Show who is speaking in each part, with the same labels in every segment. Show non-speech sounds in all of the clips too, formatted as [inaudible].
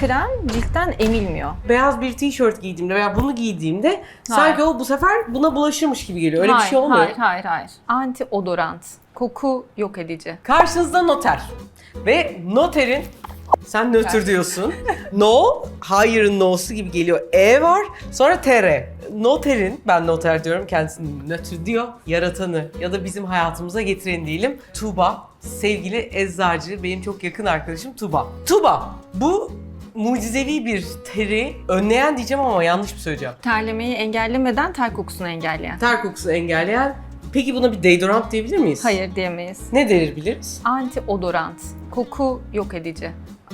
Speaker 1: krem ciltten emilmiyor.
Speaker 2: Beyaz bir tişört giydiğimde veya bunu giydiğimde sanki o bu sefer buna bulaşırmış gibi geliyor. Öyle
Speaker 1: hayır,
Speaker 2: bir şey olmuyor.
Speaker 1: Hayır, hayır, hayır. Anti-odorant. Koku yok edici.
Speaker 2: Karşınızda noter. Ve noterin sen nötr diyorsun. No, hayırın no'su gibi geliyor. E var, sonra tr. Noterin, ben noter diyorum, kendisini nötr diyor. Yaratanı ya da bizim hayatımıza getiren diyelim. Tuba, sevgili eczacı, benim çok yakın arkadaşım Tuba. Tuba, bu mucizevi bir teri önleyen diyeceğim ama yanlış mı söyleyeceğim?
Speaker 1: Terlemeyi engellemeden ter kokusunu engelleyen.
Speaker 2: Ter kokusunu engelleyen. Peki buna bir deodorant diyebilir miyiz?
Speaker 1: Hayır diyemeyiz.
Speaker 2: Ne denir biliriz?
Speaker 1: Anti-odorant. Koku yok edici.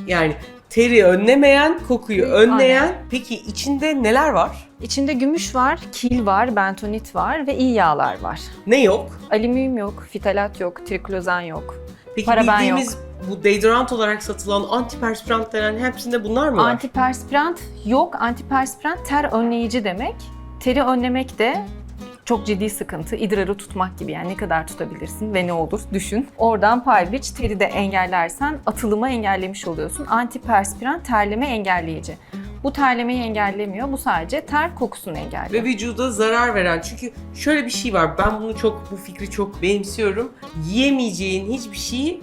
Speaker 2: Yani teri önlemeyen, kokuyu önleyen.
Speaker 1: Aynen.
Speaker 2: Peki içinde neler var?
Speaker 1: İçinde gümüş var, kil var, bentonit var ve iyi yağlar var.
Speaker 2: Ne yok?
Speaker 1: Alüminyum yok, fitalat yok, triklozan yok.
Speaker 2: Peki
Speaker 1: Paraben
Speaker 2: bildiğimiz bu deodorant olarak satılan antiperspirant denen hepsinde bunlar mı var?
Speaker 1: Antiperspirant yok. Antiperspirant ter önleyici demek. Teri önlemek de çok ciddi sıkıntı. İdrarı tutmak gibi yani ne kadar tutabilirsin ve ne olur düşün. Oradan pay biç. Teri de engellersen atılımı engellemiş oluyorsun. Antiperspirant terleme engelleyici. Bu terlemeyi engellemiyor. Bu sadece ter kokusunu engelliyor.
Speaker 2: Ve vücuda zarar veren. Çünkü şöyle bir şey var. Ben bunu çok, bu fikri çok benimsiyorum. Yiyemeyeceğin hiçbir şeyi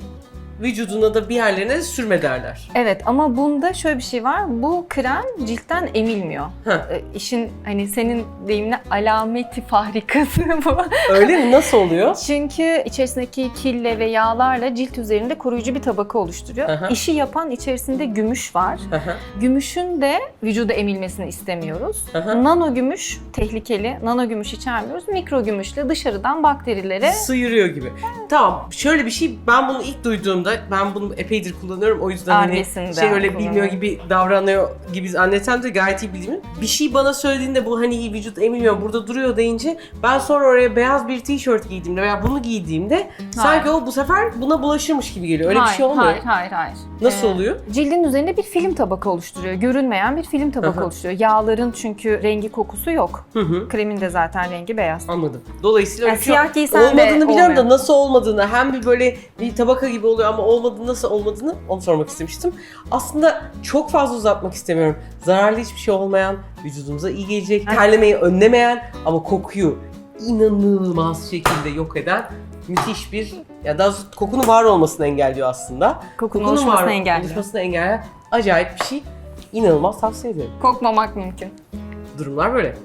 Speaker 2: vücuduna da bir yerlerine sürme derler.
Speaker 1: Evet ama bunda şöyle bir şey var. Bu krem ciltten emilmiyor.
Speaker 2: Heh.
Speaker 1: Ee, İşin hani senin deyiminle alameti fahrikası [laughs] bu.
Speaker 2: Öyle mi? Nasıl oluyor?
Speaker 1: Çünkü içerisindeki kille ve yağlarla cilt üzerinde koruyucu bir tabaka oluşturuyor.
Speaker 2: Aha.
Speaker 1: İşi yapan içerisinde gümüş var.
Speaker 2: Aha.
Speaker 1: Gümüşün de vücuda emilmesini istemiyoruz.
Speaker 2: Aha.
Speaker 1: Nano gümüş tehlikeli. Nano gümüş içermiyoruz. Mikro gümüşle dışarıdan bakterilere
Speaker 2: Sıyırıyor gibi. Tamam şöyle bir şey ben bunu ilk duyduğumda ben bunu epeydir kullanıyorum o yüzden hani şey öyle bilmiyor gibi davranıyor gibi zannetsem de gayet iyi bildiğim. Bir şey bana söylediğinde bu hani vücut emilmiyor burada duruyor deyince ben sonra oraya beyaz bir tişört giydiğimde veya bunu giydiğimde sanki o bu sefer buna bulaşırmış gibi geliyor. Öyle
Speaker 1: hayır,
Speaker 2: bir şey olmuyor.
Speaker 1: Hayır, hayır, hayır.
Speaker 2: Nasıl
Speaker 1: Ee,
Speaker 2: oluyor?
Speaker 1: Cildin üzerinde bir film tabaka oluşturuyor. Görünmeyen bir film tabaka
Speaker 2: Aha.
Speaker 1: oluşturuyor. Yağların çünkü rengi kokusu yok.
Speaker 2: Hı hı.
Speaker 1: Kremin de zaten rengi beyaz.
Speaker 2: Anladım. Dolayısıyla
Speaker 1: Yani
Speaker 2: şey
Speaker 1: siyah giysen de
Speaker 2: olmadığını biliyorum da
Speaker 1: olmuyor.
Speaker 2: nasıl olmadığını hem bir böyle bir tabaka gibi oluyor ama olmadığını nasıl olmadığını onu sormak istemiştim. Aslında çok fazla uzatmak istemiyorum. Zararlı hiçbir şey olmayan, vücudumuza iyi gelecek, terlemeyi önlemeyen ama kokuyu inanılmaz şekilde yok eden müthiş bir ya daha doğrusu kokunun var olmasını engelliyor aslında.
Speaker 1: Kokunun oluşmasını engelliyor.
Speaker 2: oluşmasını engelleyen acayip bir şey. İnanılmaz tavsiye ederim.
Speaker 1: Kokmamak mümkün.
Speaker 2: Durumlar böyle.